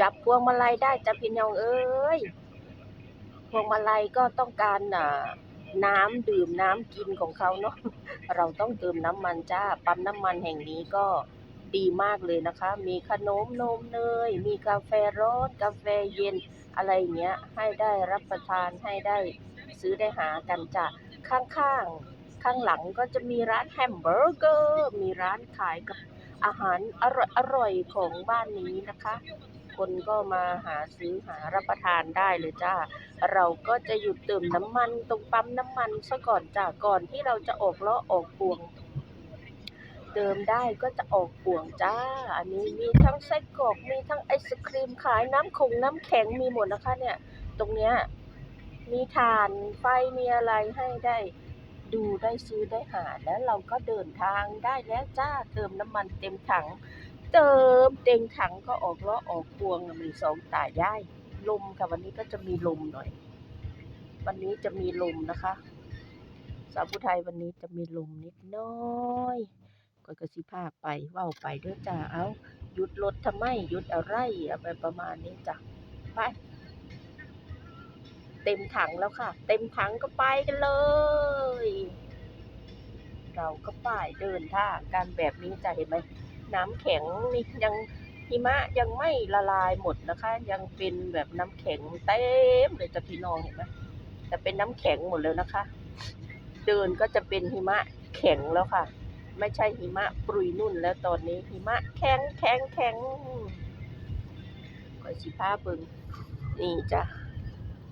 จับพวงมาลัยได้จ้ะพี่น้องเอ้ย พวงมาลัยก็ต้องการอ่าน้ำดื่มน้ำกินของเขาเนาะ เราต้องเติมน้ำมันจ้า ปั๊มน้ำมันแห่งนี้ก็ดีมากเลยนะคะ มีขนมนมเนย มีกาแฟร้อนกาแฟเย็นอะไรเงี้ย ให้ได้รับประทานให้ได้ซื้อได้หากันจ้ะ ข้างๆ ข้างหลังก็จะมีร้านแฮมเบอร์เกอร์ มีร้านขายกับอาหารอร่อยอร่อยของบ้านนี้นะคะ คนก็มาหาซื้อหารับประทานได้เลยจ้า เราก็จะหยุดเติมน้ำมันตรงปั๊มน้ำมันซะก่อนจ้าก่อนที่เราจะออกล้อออกพวง เติมได้ก็จะออกพวงจ้า อันนี้มีทั้งไส้กรอกมีทั้งไอศครีมขายน้ำคงน้ำแข็งมีหมดนะคะเนี่ย ตรงเนี้ยมีถ่านไฟมีอะไรให้ได้ดูได้ซื้อได้หาแล้วเราก็เดินทางได้แล้วจ้าเติมน้ำมันเต็มถัง เติมเต็มถังก็ออกล้อออกพวงมีสองตายายลมค่ะวันนี้ก็จะมีลมหน่อย วันนี้จะมีลมนะคะ สาวผู้ไทยวันนี้จะมีลมนิดน้อยก็กระสิพาไปเว้าไปเด้อจ้าเอาหยุดรถทำไมหยุดอะไรอะไรประมาณนี้จ้ะไปเต็มถังแล้วค่ะ เต็มถังก็ไปกันเลย เราก็ไปเดินท่ากันแบบนี้จะเห็นไหม น้ำแข็งนี่ยังหิมะยังไม่ละลายหมดนะคะ ยังเป็นแบบน้ำแข็งเต็มเลยจะพี่น้องเห็นไหมแต่เป็นน้ำแข็งหมดแล้วนะคะ เดินก็จะเป็นหิมะแข็งแล้วค่ะ ไม่ใช่หิมะปรุยนุ่นแล้วตอนนี้หิมะแข็งแข็งแข็งคอยสิพาเบิงนี่จ้ะ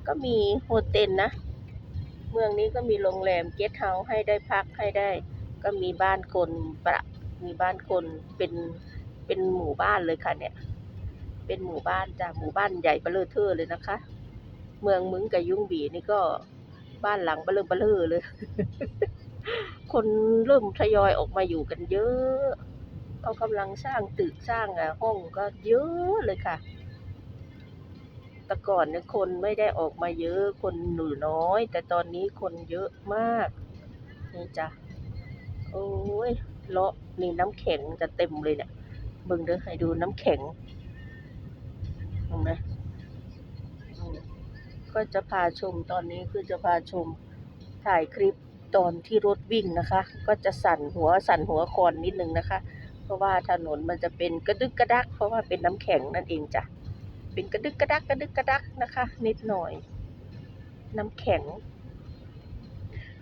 ก็มีโฮเทลนะ เมืองนี้ก็มีโรงแรมเกสต์เฮาส์ให้ได้พักให้ได้ ก็มีบ้านคนประ มีบ้านคนเป็นเป็นหมู่บ้านเลยค่ะ เนี่ย เป็นหมู่บ้านจ้ะหมู่บ้านใหญ่เบ้อเร่อเทอเลยนะคะ เมืองมึงกับยุงบีนี่ก็บ้านหลังเบ้อเร่อเบ้อเลย คนเริ่มทยอยออกมาอยู่กันเยอะเขากำลังสร้างตึกสร้างอะห้องก็เยอะเลยค่ะแต่ก่อนเนี่ยคนไม่ได้ออกมาเยอะคนหนูน้อย แต่ตอนนี้คนเยอะมากนี่จ้ะโอ้ย เลาะนี่น้ำแข็งจะเต็มเลยเนี่ยเบิ่งเด้อให้ดูน้ำแข็งเห็นไหมก็จะพาชมตอนนี้คือจะพาชมถ่ายคลิปตอนที่รถวิ่งนะคะ ก็จะสั่นหัวสั่นหัวคอนนิดนึงนะคะ เพราะว่าถนนมันจะเป็นกระดึกกระดัก เพราะว่าเป็นน้ำแข็งนั่นเองจ้ะเป็นกระดึกกระดักกระดึกกระดักนะคะ นิดหน่อย น้ำแข็ง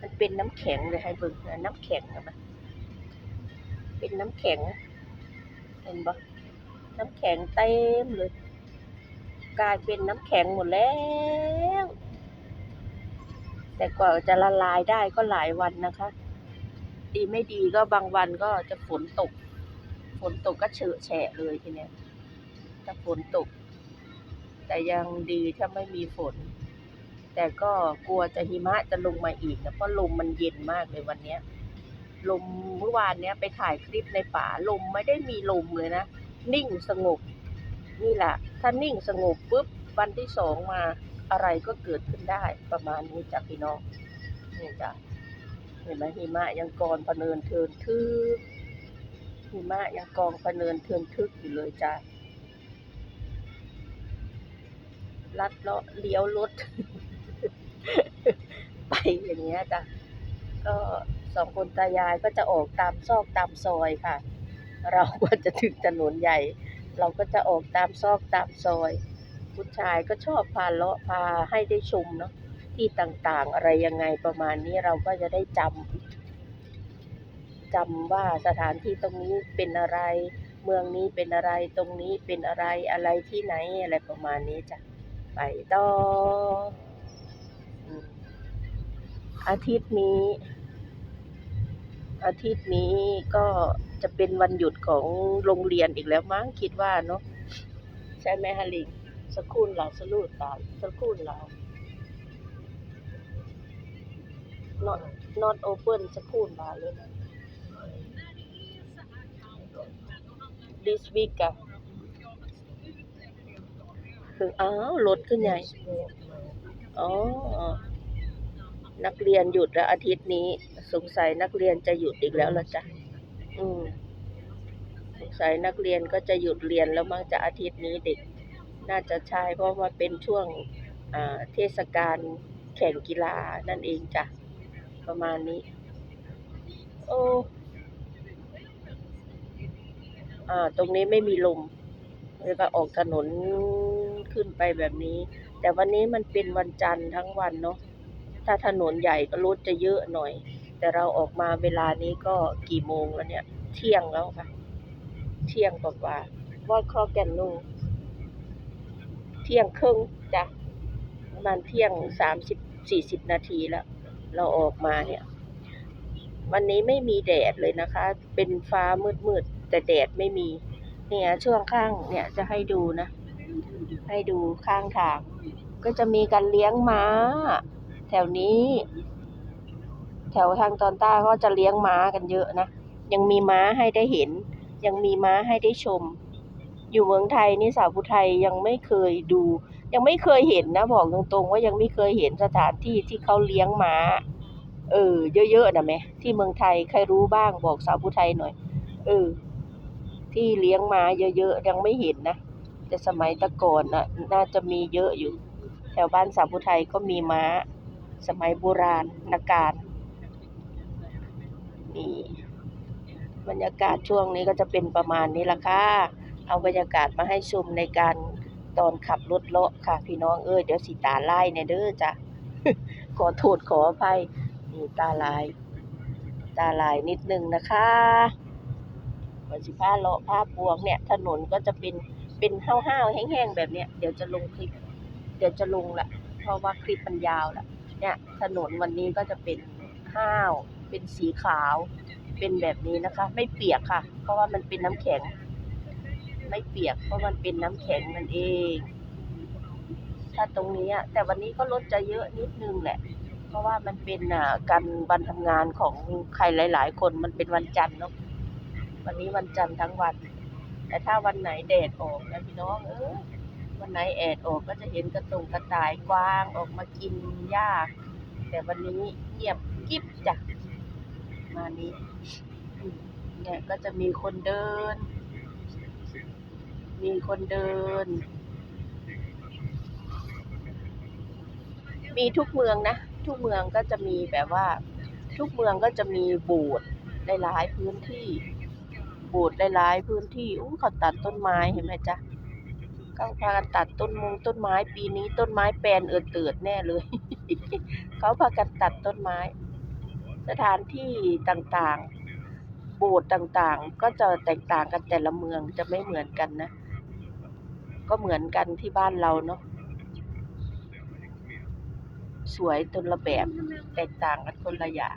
มันเป็นน้ำแข็งเลยให้เบิ่งนะน้ำแข็งเห็นไหม เป็นน้ำแข็ง เห็นปะน้ำแข็งเต็มเลย กลายเป็นน้ำแข็งหมดแล้ว แต่กว่าจะละลายได้ก็หลายวันนะคะ ดีไม่ดีก็บางวันก็จะฝนตก ฝนตกก็เฉอะแฉะเลยทีเนี้ยถ้าฝนตก แต่ยังดีถ้าไม่มีฝน แต่ก็กลัวจะหิมะจะลงมาอีกนะเพราะลมมันเย็นมากเลยวันเนี้ย ลมเมื่อวานเนี้ยไปถ่ายคลิปในป่าลมไม่ได้มีลมเลยนะ นิ่งสงบ นี่แหละ ถ้านิ่งสงบปุ๊บวันที่สองมาอะไรก็เกิดขึ้นได้ประมาณนี้จ้ะพี่น้องนี่จ้ะเห็นไหมหิมะยังกองพเนินเทินทึกหิมะยังกองพเนินเทินทึกอยู่เลยจ้ะลัดเลาะเลี้ยวรถ ไปอย่างเงี้ยจ้ะก็ สองคนตายายก็จะออกตามซอกตามซอยค่ะ เราก็จะถึงถนนใหญ่ เราก็จะออกตามซอกตามซอยผู้ชายก็ชอบพาเลาะพาให้ได้ชมเนาะที่ต่างๆ อะไรยังไงประมาณนี้เราก็จะได้จำจำว่าสถานที่ตรงนี้เป็นอะไร เมืองนี้เป็นอะไรตรงนี้เป็นอะไรอะไรที่ไหนอะไรประมาณนี้จ้ะไปต่ออาทิตย์นี้ อาทิตย์นี้ก็จะเป็นวันหยุดของโรงเรียนอีกแล้วมั้งคิดว่าเนาะใช่ไหมฮะลิงสกคูลเราสลูดตายสกคูลเรา not not open สกคูลมาเลยนะ this week อะคืออ้าวรถขึ้นใหญ่อ๋อ นักเรียนหยุดแล้วอาทิตย์นี้ สงสัยนักเรียนจะหยุดอีกแล้วละจ้ะอืมสงสัยนักเรียนก็จะหยุดเรียนแล้วมั้งจะอาทิตย์นี้เด็ก น่าจะใช่เพราะว่าเป็นช่วงเทศกาลแข่งกีฬานั่นเองจ้ะ ประมาณนี้ โอ้อ่า ตรงนี้ไม่มีลมแล้วก็ออกถนนขึ้นไปแบบนี้ แต่วันนี้มันเป็นวันจันทร์ทั้งวันเนาะ ถ้าถนนใหญ่ก็รถจะเยอะหน่อย แต่เราออกมาเวลานี้ก็กี่โมงแล้วเนี่ย เที่ยงแล้วค่ะ เที่ยงกว่าวอดครอแกนนูเที่ยงครึ่งจ้ะประมาณเที่ยงสามสิบสี่สิบนาทีแล้ว เราออกมาเนี่ย วันนี้ไม่มีแดดเลยนะคะ เป็นฟ้ามืดๆแต่แดดไม่มี เนี่ยช่วงข้างเนี่ยจะให้ดูนะ ให้ดูข้างทาง ก็จะมีการเลี้ยงม้า แถวนี้ แถวทางตอนใต้ก็จะเลี้ยงม้ากันเยอะนะ ยังมีม้าให้ได้เห็น ยังมีม้าให้ได้ชม อยู่เมืองไทยนี่สาวผู้ไทยยังไม่เคยดู ยังไม่เคยเห็นนะบอกตรงๆ ว่ายังไม่เคยเห็นสถานที่ที่เขาเลี้ยงม้า เออ เยอะๆนะแม่ที่เมืองไทยใครรู้บ้างบอกสาวผู้ไทยหน่อย เออ ที่เลี้ยงม้าเยอะๆยังไม่เห็นนะแต่สมัยตะก่อนน่ะน่าจะมีเยอะอยู่ แถวบ้านสาวผู้ไทยก็มีม้า สมัยโบราณนาการนี่บรรยากาศช่วงนี้ก็จะเป็นประมาณนี้ละค่ะ เอาบรรยากาศมาให้ชมในการตอนขับรถเลาะค่ะ พี่น้องเอ้ยเดี๋ยวสิตาลายเนี่ยเด้อจ้ะขอโทษขออภัยนี่ตาลาย ตาลายนิดนึงนะคะวันสิผ้าเลาะผ้าพวงเนี่ย ถนนก็จะเป็นเป็นห้าวๆแห้งๆแบบเนี้ยเดี๋ยวจะลงคลิป เดี๋ยวจะลงละเพราะว่าคลิปมันยาวละ เนี่ยถนนวันนี้ก็จะเป็นห้าว เป็นสีขาว เป็นแบบนี้นะคะ ไม่เปียกค่ะ เพราะว่ามันเป็นน้ำแข็ง ไม่เปียก เพราะมันเป็นน้ำแข็งนั่นเอง ถ้าตรงนี้แต่วันนี้ก็รถจะเยอะนิดนึงแหละ เพราะว่ามันเป็นการวันทำงานของใครหลาย ๆ คนมันเป็นวันจันทร์เนาะวันนี้วันจันทร์ทั้งวัน แต่ถ้าวันไหนแดดออกนะพี่น้องเออ วันไหนแอดออกก็จะเห็นกระตุงกระต่ายกวางออกมากินหญ้าแต่วันนี้เงียบกิ๊บจ้ะมานี้เนี่ยก็จะมีคนเดิน มีคนเดิน มีทุกเมืองนะ ทุกเมืองก็จะมีแบบว่า ทุกเมืองก็จะมีโบสถ์หลายๆพื้นที่ โบสถ์หลายๆพื้นที่อู้เขาตัดต้นไม้เห็นไหมจ๊ะ เขาพากันตัดต้นมงต้นไม้ปีนี้ต้นไม้แปลนเอิดเติดแน่เลย เขาพากันตัดต้นไม้ สถานที่ต่างๆ โบสถ์ต่างๆ ก็จะแตกต่างกันแต่ละเมืองจะไม่เหมือนกันนะ ก็เหมือนกันที่บ้านเราเนาะสวยตนละแบบแตกต่างกันคนละอย่าง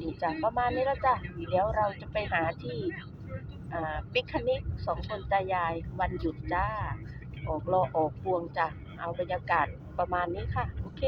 นี่จ้ะประมาณนี้แล้วจ้ะเดี๋ยวเราจะไปหาที่ ปิกนิกสองคนตายายวันหยุดจ้า ออกรอออกพวงจ้ะ เอาบรรยากาศประมาณนี้ค่ะ โอเค